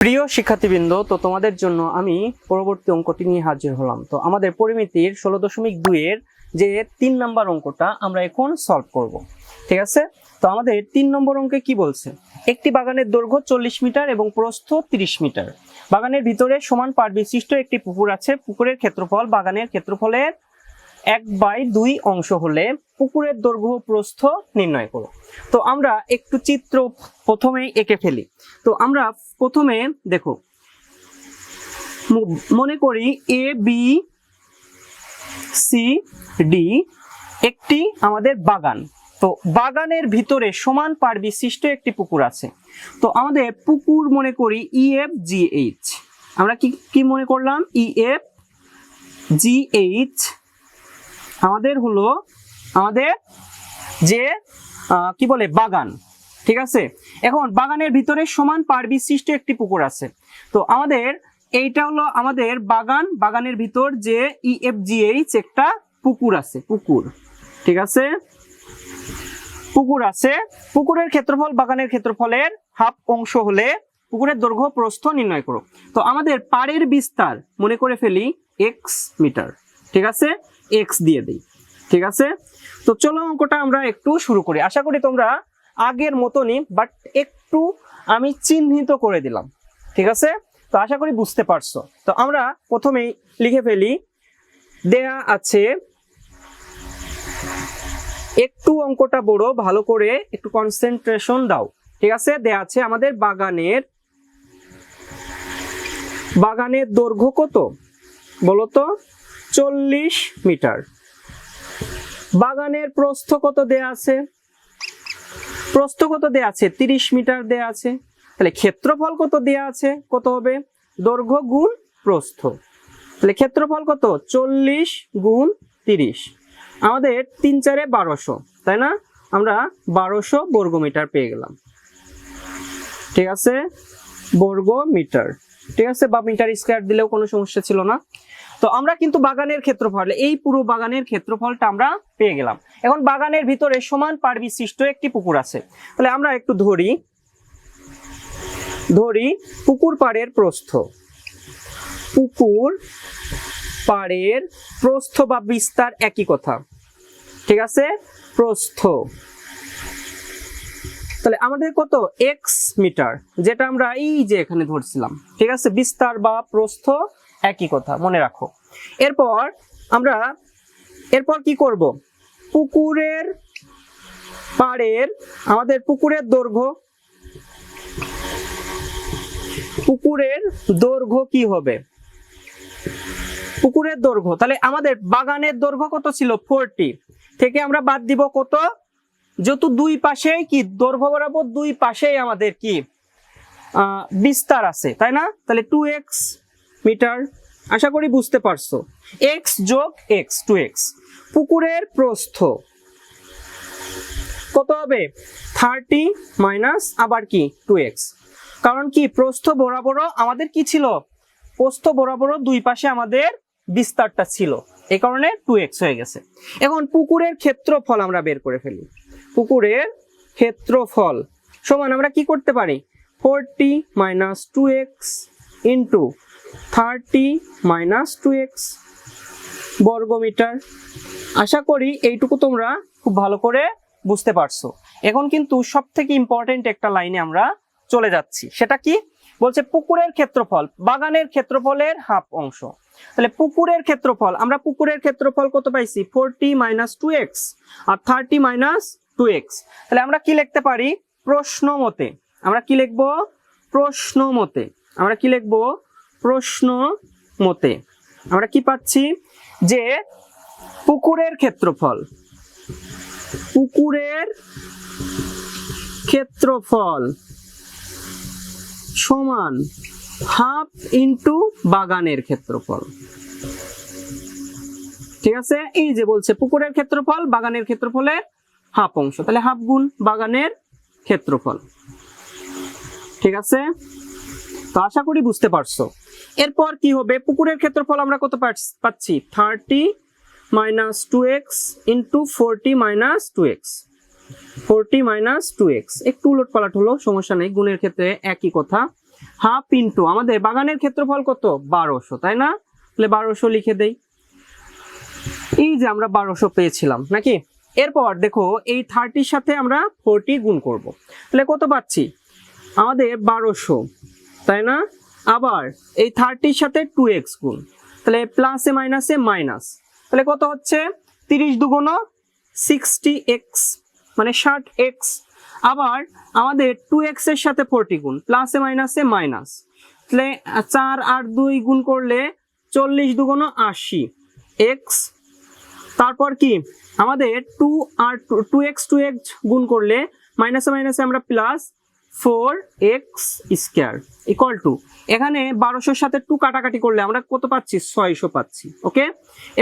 প্রিয় শিক্ষার্থীবৃন্দ, তো তোমাদের জন্য আমি পরবর্তী অঙ্কটি নিয়ে হাজির হলাম। তো আমাদের পরিমিতির ষোলো দশমিক দুইয়ের যে তিন নাম্বার অঙ্কটা আমরা এখন সলভ করব। ঠিক আছে? তো আমাদের তিন নম্বর অঙ্কে কি বলছে? একটি বাগানের দৈর্ঘ্য চল্লিশ মিটার এবং প্রস্থ তিরিশ মিটার। বাগানের ভিতরে সমান পাট বিশিষ্ট একটি পুকুর আছে। পুকুরের ক্ষেত্রফল বাগানের ক্ষেত্রফলের এক বাই দুই অংশ হলে পুকুরের দৈর্ঘ্য, প্রস্থ নির্ণয় করো। তো আমরা একটু চিত্র প্রথমেই এঁকে ফেলি। তো আমরা প্রথমে দেখো মনে করি এ বি সি ডি একটি আমাদের বাগান। তো বাগানের ভিতরে সমান পার বিশিষ্ট একটি পুকুর আছে। তো আমাদের পুকুর মনে করি ই এফ জি এইচ আমরা কি কি মনে করলাম? ই এফ জি এইচ আমাদের হলো আমাদের যে কি বলে, বাগান, ঠিক আছে? এখন বাগানের ভিতরে সমান পার বিশিষ্ট একটি পুকুর আছে। তো আমাদের এইটা হলো আমাদের বাগান, বাগানের ভিতর যে E ইএফজিএইচ একটা পুকুর আছে, পুকুর, ঠিক আছে? পুকুর আছে। পুকুরের ক্ষেত্রফল বাগানের ক্ষেত্রফলের হাফ অংশ হলে পুকুরের দৈর্ঘ্য, প্রস্থ নির্ণয় করো। তো আমাদের পাড়ের বিস্তার, মনে করে ফেলি এক্স মিটার, ঠিক আছে? এক্স দিয়ে দিই। ঠিক আছে? তো চলো অঙ্কটা আমরা একটু শুরু করি। আশা করি তোমরা আগের মতনই বাট একটু আমি চিহ্নিত করে দিলাম। ঠিক আছে? তো আশা করি বুঝতে পারছ। তো আমরা প্রথমেই লিখে ফেলি, দেয়া আছে, একটু অঙ্কটা বড়, ভালো করে একটু কনসেন্ট্রেশন দাও। ঠিক আছে? দেয়া আছে আমাদের বাগানের বাগানের দৈর্ঘ্য কত? বলো তো, চল্লিশ মিটার। বাগানের প্রস্থ কত দেয়া আছে? প্রস্থ কত দেয়া আছে? তিরিশ মিটার দেয়া আছে। তাহলে ক্ষেত্রফল কত দেয়া আছে? কত হবে? দৈর্ঘ্য গুণ প্রস্থ। তাহলে ক্ষেত্রফল কত? চল্লিশ গুণ তিরিশ। আমাদের তিন চারে বারোশো, তাই না? আমরা বারোশো বর্গ মিটার পেয়ে গেলাম। ঠিক আছে? বর্গ মিটার ঠিক আছে? বা মিটার স্কোয়ার দিলেও কোনো সমস্যা ছিল না। তো আমরা কিন্তু বাগানের ক্ষেত্রফল, এই পুরো বাগানের ক্ষেত্রফলটা আমরা পেয়ে গেলাম। এখন বাগানের ভিতরে সমান পার বিশিষ্ট একটি পুকুর আছে। তাহলে আমরা একটু ধরি ধরি পুকুর পাড়ের প্রস্থ। পুকুর পাড়ের প্রস্থ বা বিস্তার একই কথা। ঠিক আছে? প্রস্থ। তাহলে আমাদের কত? এক্স মিটার, যেটা আমরা এই যে এখানে ধরছিলাম। ঠিক আছে? বিস্তার বা প্রস্থ একই কথা, মনে রাখো। এরপর আমরা, এরপর কি করব? পুকুরের পাড়ের, আমাদের পুকুরের দৈর্ঘ্য পুকুরের দৈর্ঘ্য কি হবে? পুকুরের দৈর্ঘ্য, তাহলে আমাদের বাগানের দৈর্ঘ্য কত ছিল? ফোরটি। থেকে আমরা বাদ দিব কত? যেহেতু দুই পাশেই কি? দৈর্ঘ্য বরাবর দুই পাশেই আমাদের কি? বিস্তার আছে, তাই না? তাহলে টু এক্স মিটার, আশা করি বুঝতে পারছ। এক্স যোগ এক্স টু এক্স পুকুরের প্রস্থ। কত হবে? থার্টি মাইনাস আবার কি? টু এক্স কারণ কি? প্রস্থ বরাবরও আমাদের কি ছিল? প্রস্থ বরাবরও দুই পাশে আমাদের বিস্তারটা ছিল। এই কারণে টু এক্স হয়ে গেছে। এখন পুকুরের ক্ষেত্রফল আমরা বের করে ফেলি। পুকুরের ক্ষেত্রফল সমান আমরা কি করতে পারি? Forty minus two x into thirty minus two x বর্গমিটার। আশা করি এইটুকু তোমরা খুব ভালো করে বুঝতে পারছ। এখন কিন্তু সব থেকে ইম্পর্টেন্ট একটা লাইনে আমরা চলে যাচ্ছি। সেটা কি? বলছে পুকুরের ক্ষেত্রফল, বাগানের ক্ষেত্রফলের হাফ অংশ। তাহলে পুকুরের ক্ষেত্রফল, আমরা পুকুরের ক্ষেত্রফল কত পাইছি? ফোরটি মাইনাস টু এক্স আর থার্টি মাইনাস টু এক্স তাহলে আমরা কি লিখতে পারি? প্রশ্ন মতে। আমরা কি লিখব? প্রশ্ন মতে। আমরা কি লিখব? প্রশ্ন মতে আমরা কি পাচ্ছি? যে পুকুরের ক্ষেত্রফল। পুকুরের ক্ষেত্রফল সমান হাফ ইন্টু বাগানের ক্ষেত্রফল। ঠিক আছে? এই যে বলছে পুকুরের ক্ষেত্রফল, বাগানের ক্ষেত্রফলের হাফ অংশ। তাহলে হাফ গুণ বাগানের ক্ষেত্রফল। ঠিক আছে? তো আশা করি বুঝতে পারছ। এরপর কি হবে? পুকুরের ক্ষেত্রফল আমরা কত পাচ্ছ- thirty minus two x into forty minus two x forty minus two x একটু উলট পালাট হলো, সমস্যা নেই, গুণের ক্ষেত্রে একই কথা। হাফ ইন্টু আমাদের বাগানের ক্ষেত্রফল কত? বারোশো, তাই না? তাহলে বারোশো লিখে দেই। এই যে আমরা বারোশো পেয়েছিলাম, নাকি? এরপর দেখো, এই থার্টির সাথে আমরা ফোরটি গুণ করব। তাহলে কত পাচ্ছি? আমাদের বারোশো। তাই না? আবার এই থার্টির সাথে টু এক্স গুণ। তাহলে প্লাসে মাইনাসে মাইনাস তাহলে কত হচ্ছে? তিরিশ দুগুণ সিক্সটি এক্স মানে ষাট এক্স আবার আমাদের টু এক্সের সাথে ফোরটি গুণ প্লাসে মাইনাসে মাইনাস তাহলে চার আর দুই গুণ করলে চল্লিশ দুগুণ আশি এক্স তারপর কি? আমাদের টু আর টু এক্স টু এক্স গুণ করলে মাইনাসে মাইনাসে আমরা plus four x square equal to এখানে বারোশোর সাথে টু কাটাকাটি করলে আমরা কত পাচ্ছি? ছয়শো পাচ্ছি ওকে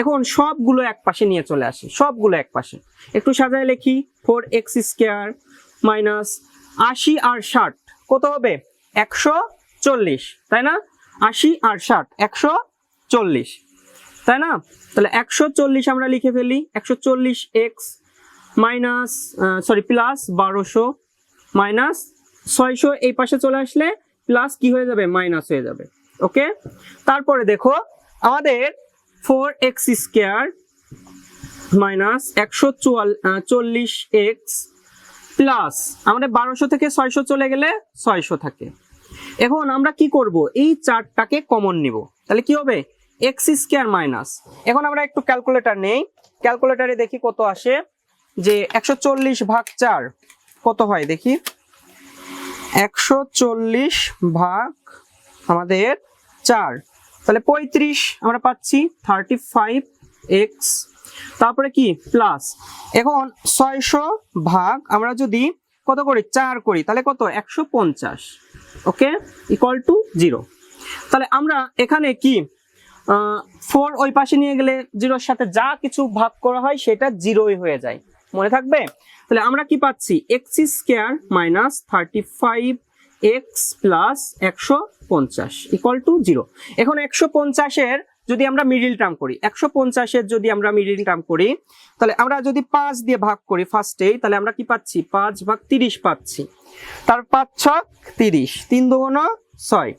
এখন সবগুলো এক পাশে নিয়ে চলে আসি, সবগুলো এক পাশে একটু সাজায় লিখি, ফোর এক্স স্কোয়ার মাইনাস আশি আর ষাট, কত হবে? একশো চল্লিশ, তাই না? আশি আর ষাট, একশো চল্লিশ, তাই না? তাহলে একশো চল্লিশ আমরা লিখে ফেলি, একশো চল্লিশ এক্স মাইনাস সরি প্লাস বারোশো মাইনাস ছয়শো এই পাশে চলে আসলে প্লাস কি হয়ে যাবে? মাইনাস হয়ে যাবে। ওকে তারপরে দেখো, আমাদের ফোর এক্স স্কোয়ার মাইনাস একশো চল্লিশ এক্স প্লাস আমাদের বারোশো থেকে ছয়শো চলে গেলে ছয়শো থাকে। এখন আমরা কি করব? এই চারটাকে কমন নিব। তাহলে কি হবে? এক্স স্কোয়ার মাইনাস এখন আমরা একটু ক্যালকুলেটর নেই। ক্যালকুলেটারে দেখি কত আসে? যে একশো চল্লিশ ভাগ চার কত হয়? দেখি। একশো চল্লিশ ভাগ আমাদের চার। তাহলে পঁয়ত্রিশ আমরা পাচ্ছি থার্টি ফাইভ এক্স তারপরে কি? প্লাস এখন ছয়শো ভাগ আমরা যদি কত করি? চার করি, তাহলে কত? একশো পঞ্চাশ। ওকে ইকুয়াল টু জিরো তাহলে আমরা এখানে কি? ফোর ওই পাশে নিয়ে গেলে জিরোর সাথে যা কিছু ভাগ করা হয়, সেটা জিরোই হয়ে যায়। মনে থাকবে? তাহলে আমরা কি পাচ্ছি? X square minus thirty five x plus একশো পঞ্চাশ ইকুয়াল টু জিরো এখন একশো পঞ্চাশের যদি আমরা মিডিল টার্ম করি, একশো পঞ্চাশের যদি আমরা মিডিল টার্ম করি, তাহলে আমরা যদি পাঁচ দিয়ে ভাগ করি ফার্স্টেই তাহলে আমরা কি পাচ্ছি? পাঁচ ভাগ তিরিশ পাচ্ছি। তার পাঁচ ছক তিরিশ, তিন দুগুণ ছয়।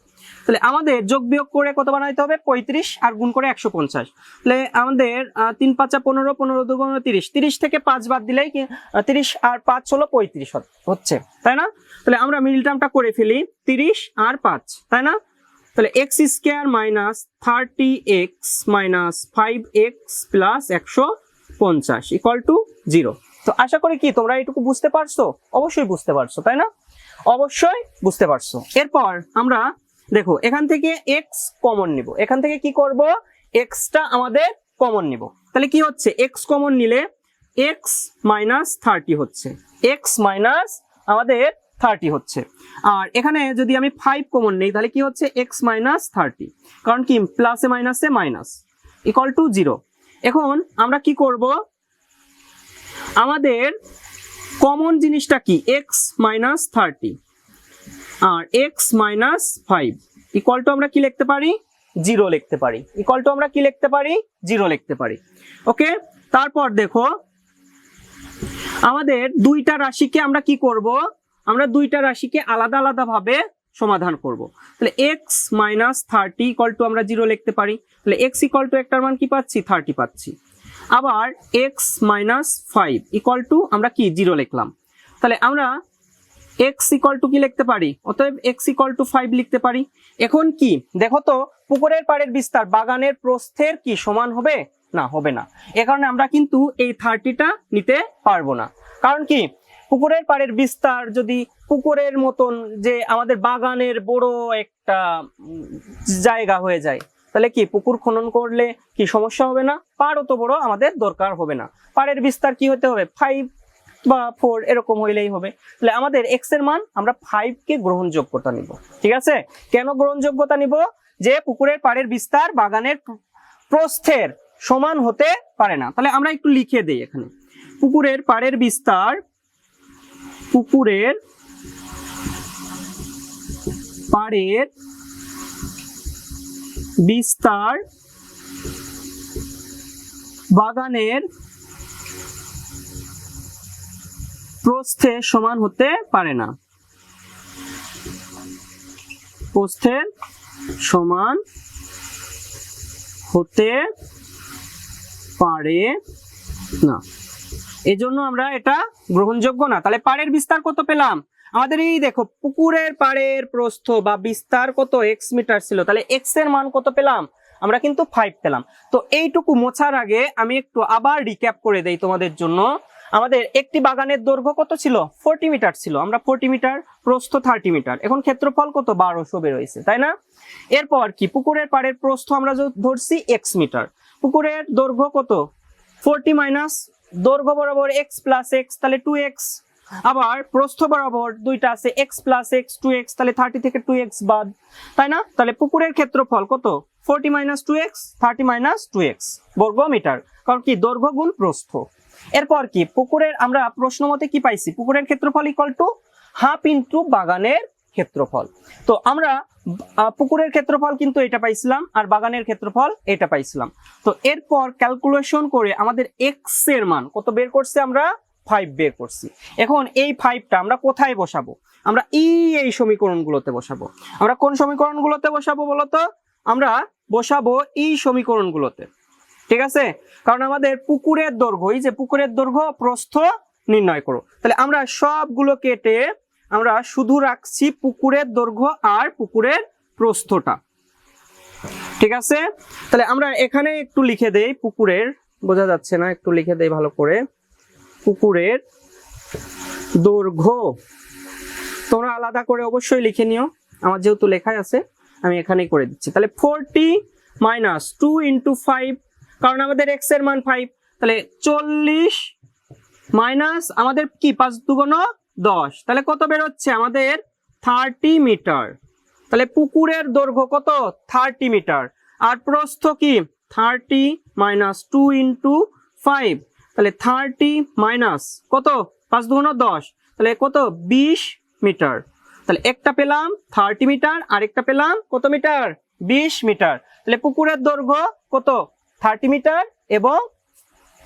তাহলে আমাদের যোগ বিয়োগ করে কত বানাইতে হবে? পঁয়ত্রিশ আর গুণ করে একশো পঞ্চাশ। তাহলে আমাদের তিন পাঁচা পনেরো পনেরো দুগুণ তিরিশ। তিরিশ থেকে পাঁচ বাদ দিলেই তিরিশ আর পাঁচ হলো পঁয়ত্রিশ হচ্ছে। তাই না? তাহলে আমরা মিডিল টার্মটা করে ফেলি। তিরিশ আর পাঁচ। তাই না? তাহলে x square minus thirty x minus five x plus একশো পঞ্চাশ ইকুয়াল টু জিরো তো আশা করি কি, তোমরা এটুকু বুঝতে পারছ? অবশ্যই বুঝতে পারছ, তাই না? অবশ্যই বুঝতে পারছ। এরপর আমরা দেখো, এখান থেকে এক্স কমন নিব। এখান থেকে কি করব? এক্সটা আমাদের কমন নিব। তাহলে কি হচ্ছে? এক্স কমন নিলে এক্স মাইনাস থার্টি হচ্ছে। এক্স মাইনাস আমাদের থার্টি হচ্ছে। আর এখানে যদি আমি ফাইভ কমন নেই, তাহলে কি হচ্ছে? এক্স মাইনাস থার্টি কারণ কি? প্লাসে মাইনাসে মাইনাস ইকুয়াল টু জিরো এখন আমরা কি করব? আমাদের কমন জিনিসটা কি? X minus thirty R x minus five equal to আমরা কি লিখতে পারি? জিরো লিখতে পারি। ইকুয়াল টু আমরা কি লিখতে পারি? জিরো লিখতে পারি। ওকে তারপর দেখো, আমাদের দুইটা রাশিকে আমরা কি করব? আমরা দুইটা রাশিকে আলাদা আলাদা ভাবে সমাধান করব। তাহলে x minus thirty equal to আমরা জিরো লিখতে পারি। তাহলে এক্স ইকুয়াল টু একটার মান কি পাচ্ছি? থার্টি পাচ্ছি। আবার x minus five equal to আমরা কি? জিরো লিখলাম। তাহলে আমরা এক্স ইকুয়াল টু কি লিখতে পারি? অতএব এক্স ইকুয়াল টু ফাইভ লিখতে পারি। এখন কি? দেখো তো, পুকুরের পাড়ের বিস্তার, বাগানের প্রস্থের কি সমান হবে? না হবে না। এ কারণে আমরা কিন্তু এই থার্টিটা নিতে পারব না। কারণ কি? পুকুরের পাড়ের বিস্তার যদি পুকুরের মতন যে আমাদের বাগানের বড় একটা জায়গা হয়ে যায়, তাহলে কি পুকুর খনন করলে কি সমস্যা হবে না? পাড় অত বড় আমাদের দরকার হবে না। পাড়ের বিস্তার কি হতে হবে? ফাইভ বা ফোর এরকম হইলেই হবে। তাহলে আমাদের এক্সের মান আমরা ফাইভ কে গ্রহণযোগ্যতা নিব। ঠিক আছে? কেন গ্রহণযোগ্যতা নিব? যে পুকুরের পাড়ের বিস্তার বাগানের প্রস্থের সমান হতে পারে না। তাহলে আমরা একটু লিখে দেই এখানে। পুকুরের পাড়ের বিস্তার পুকুরের পাড়ের বিস্তার বাগানের প্রস্থে সমান হতে পারে না। প্রস্থের সমান হতে পারে না। এজন্য আমরা এটা গ্রহণযোগ্য না। তাহলে পাড়ের বিস্তার কত পেলাম? আমাদের এই দেখো, পুকুরের পাড়ের প্রস্থ বা বিস্তার কত এক্স মিটার ছিল? তাহলে এক্সের মান কত পেলাম? আমরা কিন্তু ফাইভ পেলাম। তো এইটুকু মোছার আগে আমি একটু আবার রিক্যাপ করে দেই তোমাদের জন্য। আমাদের একটি বাগানের দৈর্ঘ্য কত ছিল? ফোরটি মিটার ছিল। আমরা ফোরটি মিটার প্রস্থ থার্টি মিটার এখন ক্ষেত্রফল কত? বারোশো বেরোয়েছে, তাই না? এরপর কি? পুকুরের পাড়ের প্রস্থ আমরা ধরছি এক্স মিটার পুকুরের দৈর্ঘ্য কত? ফোরটি মাইনাস দৈর্ঘ্য বরাবর এক্স প্লাস এক্স তাহলে টু এক্স আবার প্রস্থ বরাবর দুইটা আছে x plus x two x তাহলে থার্টি থেকে টু এক্স বাদ, তাই না? তাহলে পুকুরের ক্ষেত্রফল কত? Forty minus two x thirty minus two x বর্গ মিটার কারণ কি? দৈর্ঘ্য গুণ প্রস্থ। এরপর কি? পুকুরের, আমরা প্রশ্ন মতে কি পাইছি? পুকুরের ক্ষেত্রফল ইকুয়াল টু হাফ ইন্টু বাগানের ক্ষেত্রফল। তো আমরা পুকুরের ক্ষেত্রফল কিন্তু এটা পাইছিলাম আর বাগানের ক্ষেত্রফল এটা পাইছিলাম। তো এরপর ক্যালকুলেশন করে আমাদের এক্সের মান, কত বের করছে আমরা? ফাইভ বের করছি। এখন এই ফাইভটা আমরা কোথায় বসাবো? আমরা এই এই সমীকরণগুলোতে বসাবো। আমরা কোন সমীকরণগুলোতে বসাবো বলতো? আমরা বসাবো এই সমীকরণগুলোতে। ঠিক আছে? কারণ আমাদের পুকুরের দৈর্ঘ্য, এই যে পুকুরের দৈর্ঘ্য, প্রস্থ নির্ণয় করো। তাহলে আমরা সবগুলো কেটে আমরা শুধু রাখছি পুকুরের দৈর্ঘ্য আর পুকুরের প্রস্থটা। ঠিক আছে? তাহলে আমরা এখানে একটু লিখে দেই, পুকুরের, বোঝা যাচ্ছে না, একটু লিখে দেই ভালো করে। পুকুরের দৈর্ঘ্য, তোমরা আলাদা করে অবশ্যই লিখে নিও। আমার যেহেতু লেখাই আছে, আমি এখানেই করে দিচ্ছি। তাহলে forty minus two into five কারণ আমাদের এক্সের মান ফাইভ তাহলে চল্লিশ মাইনাস আমাদের কি, পাঁচ দুগুণ দশ। তাহলে কত বেরোচ্ছে? আমাদের থার্টি মিটার তাহলে পুকুরের দৈর্ঘ্য কত? থার্টি মিটার আর প্রস্থ কি? Thirty minus two into five তাহলে থার্টি মাইনাস কত? পাঁচ দুগুণ দশ। তাহলে কত? বিশ মিটার তাহলে একটা পেলাম থার্টি মিটার আর একটা পেলাম, কত মিটার বিশ মিটার তাহলে পুকুরের দৈর্ঘ্য কত? থার্টি মিটার এবং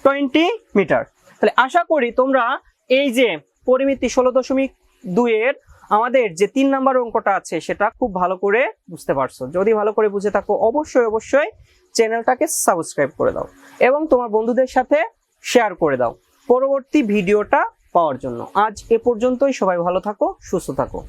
টোয়েন্টি মিটার। তাহলে আশা করি তোমরা এই যে পরিমিতি ষোলো দশমিক দুইয়ের আমাদের যে তিন নাম্বার অঙ্কটা আছে সেটা খুব ভালো করে বুঝতে পারছ। যদি ভালো করে বুঝে থাকো, অবশ্যই অবশ্যই চ্যানেলটাকে সাবস্ক্রাইব করে দাও এবং তোমার বন্ধুদের সাথে শেয়ার করে দাও পরবর্তী ভিডিওটা পাওয়ার জন্য। আজ এ পর্যন্তই, সবাই ভালো থাকো, সুস্থ থাকো।